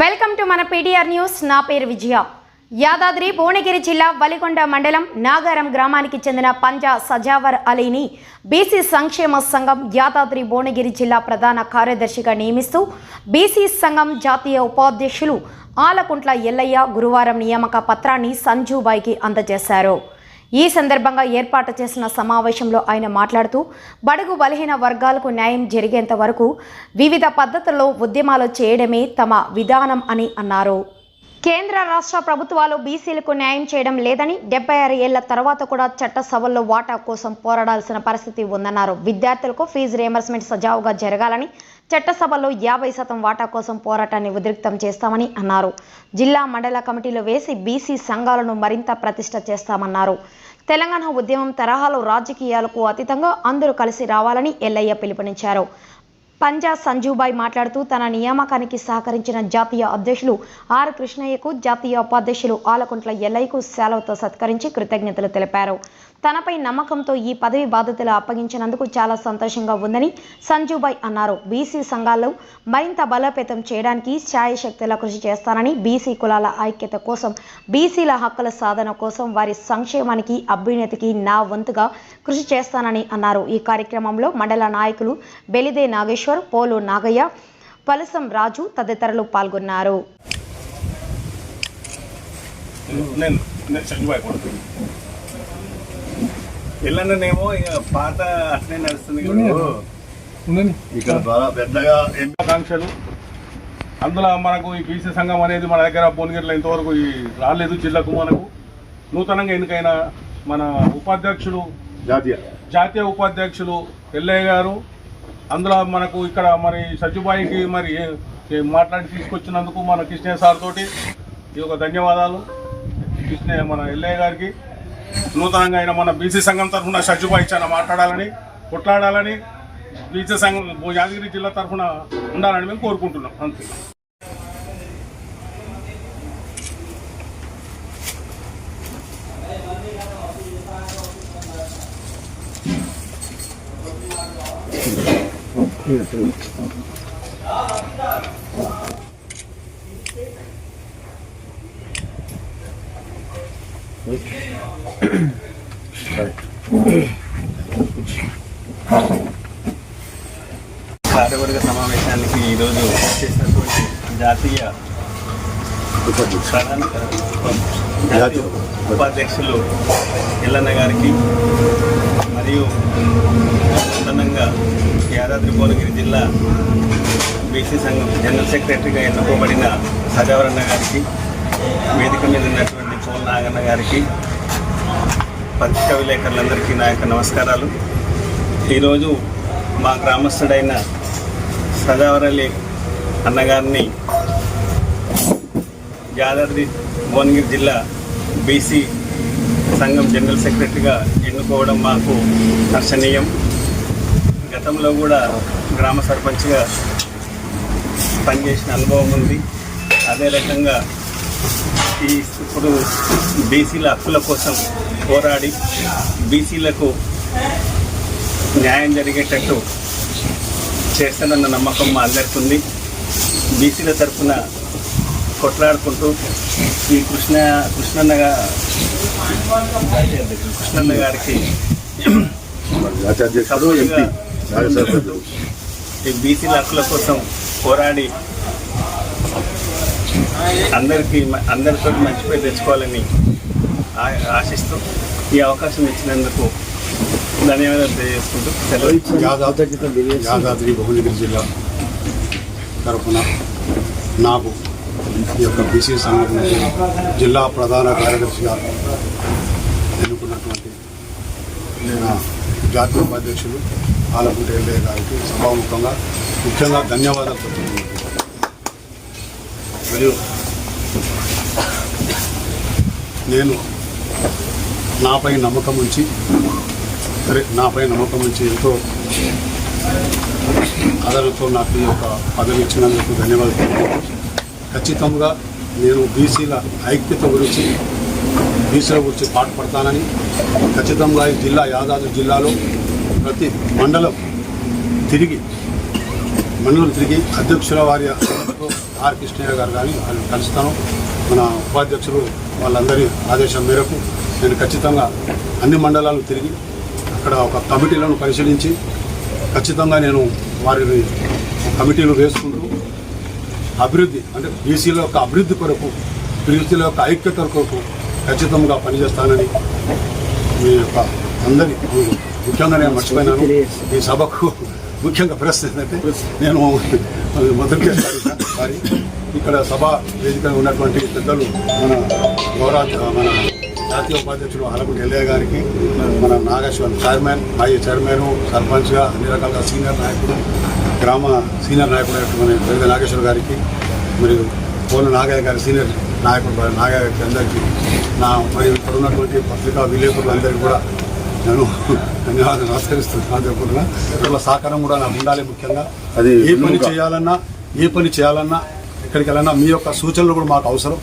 Welcome to మన PTR news. నా పేరు విజయ. యాదాద్రి భువనగిరి జిల్లా వలికొండ మండలం నాగారం గ్రామానికి చెందిన పంజా సజావర్ అలీని బీసీ సంక్షేమ సంఘం యాదాద్రి భువనగిరి జిల్లా ప్రధాన కార్యదర్శిగా నియమిస్తూ బీసీ సంఘం జాతీయ ఉపాధ్యక్షులు ఆలకుంట్ల ఎల్లయ్య గురువారం నియామక పత్రాన్ని సంజూబాయికి అందజేశారు. ఈ సందర్భంగా ఏర్పాటు చేసిన సమావేశంలో ఆయన మాట్లాడుతూ బడుగు బలహీన వర్గాలకు న్యాయం జరిగేంత వరకు వివిధ పద్ధతుల్లో ఉద్యమాలు చేయడమే తమ విధానం అని అన్నారు. కేంద్ర రాష్ట్ర ప్రభుత్వాలు బీసీలకు న్యాయం చేయడం లేదని డెబ్బై ఆరు ఏళ్ళ తర్వాత కూడా చట్టసభల్లో వాటా కోసం పోరాడాల్సిన పరిస్థితి ఉందన్నారు. విద్యార్థులకు ఫీజు రియంబర్స్మెంట్ సజావుగా జరగాలని చట్టసభలో యాభై శాతం వాటా కోసం పోరాటాన్ని ఉద్రిక్తం చేస్తామని అన్నారు. జిల్లా మండల కమిటీలు వేసి బీసీ సంఘాలను మరింత ప్రతిష్ట చేస్తామన్నారు. తెలంగాణ ఉద్యమం తరహాలో రాజకీయాలకు అతీతంగా అందరూ కలిసి రావాలని ఎల్లయ్య పిలుపునిచ్చారు. పంజా సంజుబాయ్ మాట్లాడుతూ తన నియామకానికి సహకరించిన జాతీయ అధ్యక్షులు ఆర్ కృష్ణయ్యకు జాతీయ ఉపాధ్యక్షులు ఆలకుంట్ల ఎల్లయ్యకు సెలవుతో సత్కరించి కృతజ్ఞతలు తెలిపారు. తనపై నమ్మకంతో ఈ పదవి బాధ్యతలు అప్పగించినందుకు చాలా సంతోషంగా ఉందని సంజుబాయ్ అన్నారు. బీసీ సంఘాలు మరింత బలోపేతం చేయడానికి ఛాయశక్తుల కృషి చేస్తానని బీసీ కులాల ఐక్యత కోసం బీసీల హక్కుల సాధన కోసం వారి సంక్షేమానికి అభ్యున్నతికి నా వంతుగా కృషి చేస్తానని అన్నారు. ఈ కార్యక్రమంలో మండల నాయకులు బెలిదే నాగేశ్వర్ పోలు నాగయ్య పలసం రాజు తదితరులు పాల్గొన్నారు. నేను పిల్లనేమో ఇక పాత అట్లే నడుస్తుంది బాగా పెద్దగా ఆకాంక్షలు. అందులో మనకు ఈ బీసీ సంఘం అనేది మన దగ్గర భువనగిరిలో ఇంతవరకు ఈ రాలేదు జిల్లాకు మనకు. నూతనంగా ఎన్నికైన మన ఉపాధ్యక్షుడు జాతీయ. జాతీయ ఉపాధ్యక్షులు ఎల్లయ్య గారు. అందులో మనకు ఇక్కడ మరి సత్యబాయికి మరి మాట్లాడి తీసుకొచ్చినందుకు మన కృష్ణయ్య సార్ తోటి ఈ యొక్క ధన్యవాదాలు. కృష్ణయ్య మన ఎల్లయ్య గారికి. నూతనంగా ఆయన మన బీసీ సంఘం తరఫున సత్యబాయి చాలా మాట్లాడాలని కొట్లాడాలని బీసీ సంఘం యాదగిరి జిల్లా తరఫున ఉండాలని మేము కోరుకుంటున్నాం. అంతే. కార్యవర్గ సమావేశానికి ఈరోజు చేసినటువంటి జాతీయ ప్రధాన జాతీయ ఉపాధ్యక్షులు ఎల్లన్న గారికి మరియు నూతనంగా యాదాద్రి భువనగిరి జిల్లా బీసీ సంఘం జనరల్ సెక్రటరీగా ఎన్నుకోబడిన సజావరన్న గారికి వేదిక మీద ఉన్నటువంటి పోల్ నాగన్న గారికి పత్రికా విలేకరులందరికీ నా యొక్క నమస్కారాలు. ఈరోజు మా గ్రామస్తుడైన సదావరలి అన్నగారిని యాదాద్రి భువనగిరి జిల్లా బీసీ సంఘం జనరల్ సెక్రటరీగా ఎన్నుకోవడం మాకు దర్శనీయం గతంలో కూడా గ్రామ సర్పంచ్గా పనిచేసిన అనుభవం ఉంది. అదే రకంగా ఈ ఇప్పుడు బీసీల హక్కుల కోసం పోరాడి బీసీలకు న్యాయం జరిగేటట్టు చేస్తానన్న నమ్మకం మా అందరికీ ఉంది. బీసీల తరఫున కొట్లాడుకుంటూ ఈ కృష్ణ కృష్ణన్న కృష్ణన్న గారికి బీసీల హక్కుల కోసం పోరాడి అందరికీ అందరితో మంచి పేరు తెచ్చుకోవాలని ఆశిస్తూ ఈ అవకాశం ఇచ్చినందుకు ధన్యవాదాలు తెలియజేసుకుంటూ సెలవు యాదాద్రి భువనగిరి జిల్లా తరఫున నాకు ఈ యొక్క బీసీ సంఘటన జిల్లా ప్రధాన కార్యదర్శిగా ఎన్నుకున్నటువంటి జాతీయ ఉపాధ్యక్షులు ఆలకుంట ఎల్లయ్య గారికి సభాముఖంగా ముఖ్యంగా ధన్యవాదాలు చెప్తున్నాను మరియు నేను నాపై నమ్మకం ఉంచి సరే నాపై నమ్మకం ఉంచి ఎంతో ఆదరణతో నాకు ఈ యొక్క పదవి ఇచ్చినందుకు ధన్యవాదాలు ఖచ్చితంగా నేను బీసీల ఐక్యత గురించి బీసీల గురించి పాటుపడతానని ఖచ్చితంగా ఈ జిల్లా యాదాద్రి జిల్లాలో ప్రతి మండలం తిరిగి మండలం తిరిగి అధ్యక్షుల వారి ఆర్ కృష్ణయ్య గారు కానీ వాళ్ళు కలుస్తాను. మన ఉపాధ్యక్షులు వాళ్ళందరి ఆదేశం మేరకు నేను ఖచ్చితంగా అన్ని మండలాలు తిరిగి అక్కడ ఒక కమిటీలను పరిశీలించి ఖచ్చితంగా నేను వారిని కమిటీలు వేసుకుంటూ అభివృద్ధి అంటే బీసీల యొక్క అభివృద్ధి కొరకు బీసీల యొక్క ఐక్యత కొరకు ఖచ్చితంగా పనిచేస్తానని మీ యొక్క అందరి ముఖ్యంగా నేను మర్చిపోయినాను. ఈ సభకు ముఖ్యంగా ప్రశ్న ఏంటంటే నేను మొదటి సారి ఇక్కడ సభ వేదిక ఉన్నటువంటి పెద్దలు మన గౌరవ మన జాతీయ ఉపాధ్యక్షులు అలగుడి ఎల్లయ్య గారికి మన నాగేశ్వర్ చైర్మన్ మాజీ చైర్మన్ సర్పంచ్గా అన్ని రకాల సీనియర్ నాయకుడు గ్రామ సీనియర్ నాయకుడు అయినటువంటి పెద్ద నాగేశ్వర్ గారికి మరియు పోల నాగయ్య గారి సీనియర్ నాయకుడు నాగయ్య గారికి అందరికీ నా మరియు ఇక్కడ ఉన్నటువంటి పత్రికా విలేకరులందరికీ కూడా నేను ధన్యవాదాలు నమస్కరిస్తున్నాను ఇట్లా సహకారం కూడా నాకు ఉండాలి ముఖ్యంగా. అది ఏ పని. చేయాలన్నా ఏ పని చేయాలన్నా ఎక్కడికి వెళ్ళినా మీ యొక్క సూచనలు కూడా మాకు అవసరం.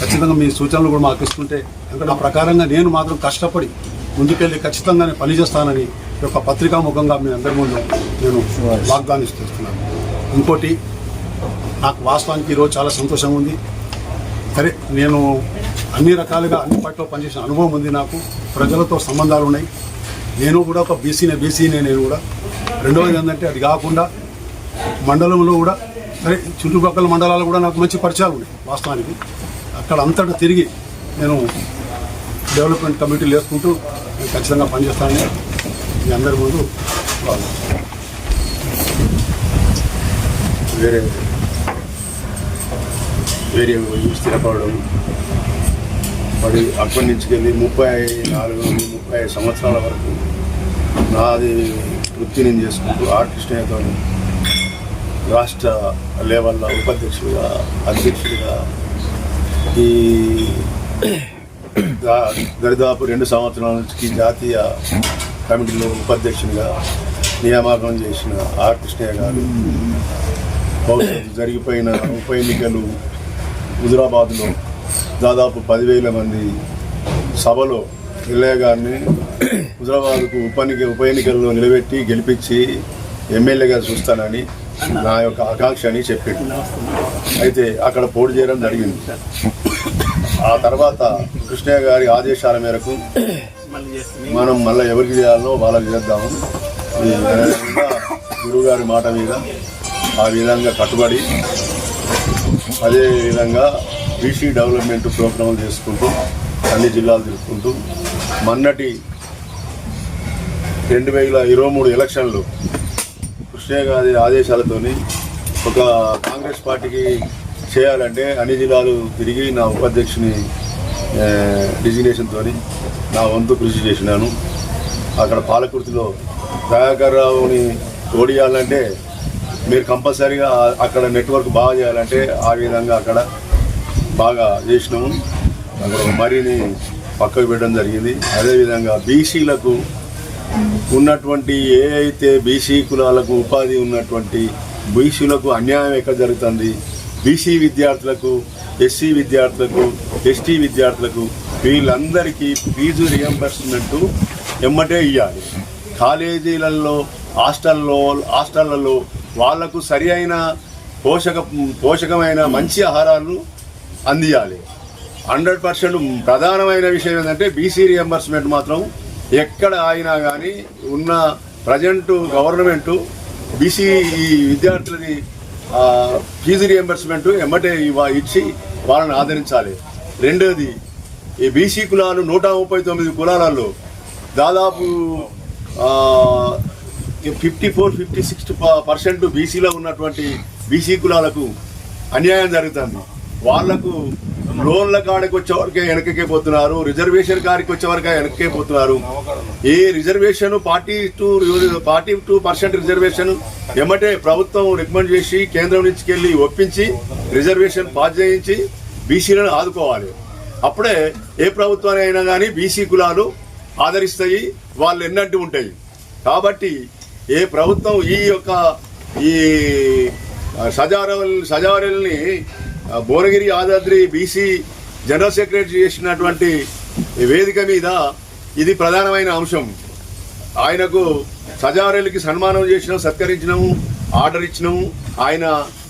ఖచ్చితంగా మీ సూచనలు కూడా మాకు ఇస్తుంటే ఎందుకంటే ఆ ప్రకారంగా నేను మాత్రం కష్టపడి ముందుకెళ్ళి ఖచ్చితంగా పనిచేస్తానని యొక్క పత్రికా ముఖంగా మీ అందరి ముందు నేను వాగ్దానం ఇస్తున్నాను ఇంకోటి నాకు వాస్తవానికి ఈరోజు చాలా సంతోషంగా ఉంది. సరే నేను అన్ని రకాలుగా అన్ని పట్ల పనిచేసిన అనుభవం ఉంది నాకు. ప్రజలతో సంబంధాలు ఉన్నాయి. నేను కూడా ఒక బీసీనే బీసీనే నేను కూడా. రెండవది ఏంటంటే అది కాకుండా మండలంలో కూడా సరే చుట్టుపక్కల మండలాలు కూడా నాకు మంచి పరిచయాలు ఉన్నాయి వాస్తవానికి. అక్కడ అంతటా తిరిగి నేను డెవలప్మెంట్ కమిటీలు వేసుకుంటూ నేను ఖచ్చితంగా పనిచేస్తానని మీ అందరి ముందు వేరే వేరే పోయి స్థిరపడడం మరి అక్కడి నుంచి వెళ్ళి ముప్పై నాలుగు ముప్పై సంవత్సరాల వరకు నాది వృత్తి నేను చేసుకుంటూ ఆర్టిస్ట్తో రాష్ట్ర లెవెల్లో ఉపాధ్యక్షుడిగా అధ్యక్షుడిగా ఈ దరిదాపు రెండు సంవత్సరాల నుంచి జాతీయ కమిటీలో ఉపాధ్యక్షునిగా నియామకం చేసిన ఆర్. కృష్ణయ్య గారు భవిష్యత్తు జరిగిపోయిన ఉప ఎన్నికలు హుజురాబాద్లో దాదాపు పదివేల మంది సభలో ఎల్లయ్య గారిని హుజురాబాద్కు ఉప ఎన్నిక ఉప ఎన్నికల్లో నిలబెట్టి గెలిపించి ఎమ్మెల్యేగా చూస్తానని నా యొక్క ఆకాంక్ష అని చెప్పింది అయితే అక్కడ పోటీ చేయడం జరిగింది. ఆ తర్వాత కృష్ణయ్య గారి ఆదేశాల మేరకు మనం మళ్ళీ ఎవరికి చేయాలో వాళ్ళకి చేద్దాము. గురువుగారి మాట మీద ఆ విధంగా కట్టుబడి అదే విధంగా బీసీ డెవలప్మెంట్ ప్రోగ్రాంలు చేసుకుంటూ అన్ని జిల్లాలు తిరుగుకుంటూ మొన్నటి రెండు వేల ఇరవై మూడు ఎలక్షన్లు కృష్ణయ్య గారి ఆదేశాలతోని ఒక కాంగ్రెస్ పార్టీకి చేయాలంటే అన్ని జిల్లాలు తిరిగి నా ఉపాధ్యక్షుని డిజిగ్నేషన్తో నా వంతు కృషి చేసినాను. అక్కడ పాలకుర్తిలో దయాకర్ రావుని ఓడియాలంటే మీరు కంపల్సరీగా అక్కడ నెట్వర్క్ బాగా చేయాలంటే ఆ విధంగా అక్కడ బాగా చేసినాము. అక్కడ మరిని పక్కకు పెట్టడం జరిగింది. అదేవిధంగా బీసీలకు ఉన్నటువంటి ఏ అయితే బీసీ కులాలకు ఉపాధి ఉన్నటువంటి బీసీలకు అన్యాయం ఎక్కడ జరుగుతుంది? బీసీ విద్యార్థులకు ఎస్సీ విద్యార్థులకు ఎస్టీ విద్యార్థులకు వీళ్ళందరికీ ఫీజు రియంబర్స్మెంట్ ఎమ్మటే ఇవ్వాలి కాలేజీలలో హాస్టల్లో హాస్టళ్ళలో వాళ్ళకు సరి అయిన పోషక పోషకమైన మంచి ఆహారాలు అందియాలి. హండ్రెడ్ పర్సెంట్ ప్రధానమైన విషయం ఏంటంటే బీసీ రియంబర్స్మెంట్ మాత్రం ఎక్కడ అయినా కానీ ఉన్న ప్రజెంట్ గవర్నమెంట్ బీసీ ఈ విద్యార్థులని ఫీజు రియంబర్స్మెంట్ ఎమ్మటే ఇవ్వ- ఇచ్చి వాళ్ళని ఆదరించాలి. రెండోది ఈ బీసీ కులాలు నూట ముప్పై తొమ్మిది కులాలలో దాదాపు fifty four fifty six percent బీసీలో ఉన్నటువంటి బీసీ కులాలకు అన్యాయం జరుగుతుంది. వాళ్ళకు లోన్ల కాడికి వచ్చే వరకే వెనకకే పోతున్నారు రిజర్వేషన్ కాడికి వచ్చే వరకే వెనకకే పోతున్నారు. ఈ reservation forty two forty two percent reservation ఎమ్మటే ప్రభుత్వం రికమెండ్ చేసి కేంద్రం నుంచి వెళ్ళి ఒప్పించి రిజర్వేషన్ పాస్ చేయించి బీసీలను ఆదుకోవాలి. అప్పుడే ఏ ప్రభుత్వాన్ని అయినా కానీ బీసీ కులాలు ఆదరిస్తాయి వాళ్ళు ఎన్నట్టు ఉంటాయి. కాబట్టి ఏ ప్రభుత్వం ఈ యొక్క ఈ సజారల్ సజారల్ని Bhuvanagiri Yadadri BC general secretary చేసినటువంటి వేదిక మీద ఇది ప్రధానమైన అంశం. ఆయనకు సజారెల్లికి సన్మానం చేసిన సత్కరించినాము ఆర్డర్ ఇచ్చినాము. ఆయన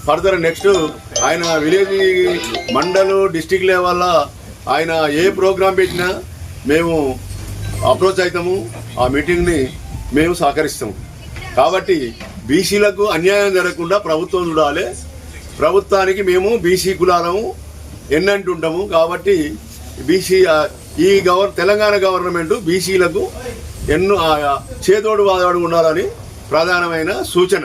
ఫర్దర్ నెక్స్ట్ ఆయన విలేజ్ మండలు డిస్టిక్ లెవెల్లో ఆయన ఏ ప్రోగ్రాం పెట్టినా మేము అప్రోచ్ అవుతాము ఆ మీటింగ్ని మేము సహకరిస్తాము. కాబట్టి బీసీలకు అన్యాయం జరగకుండా ప్రభుత్వం చూడాలి ప్రభుత్వానికి మేము బీసీ కులాలము ఎన్నంటుంటాము కాబట్టి బీసీ ఈ గవర్ తెలంగాణ గవర్నమెంట్ బీసీలకు ఎన్నో చేదోడు వాదోడు ఉండాలని ప్రధానమైన సూచన.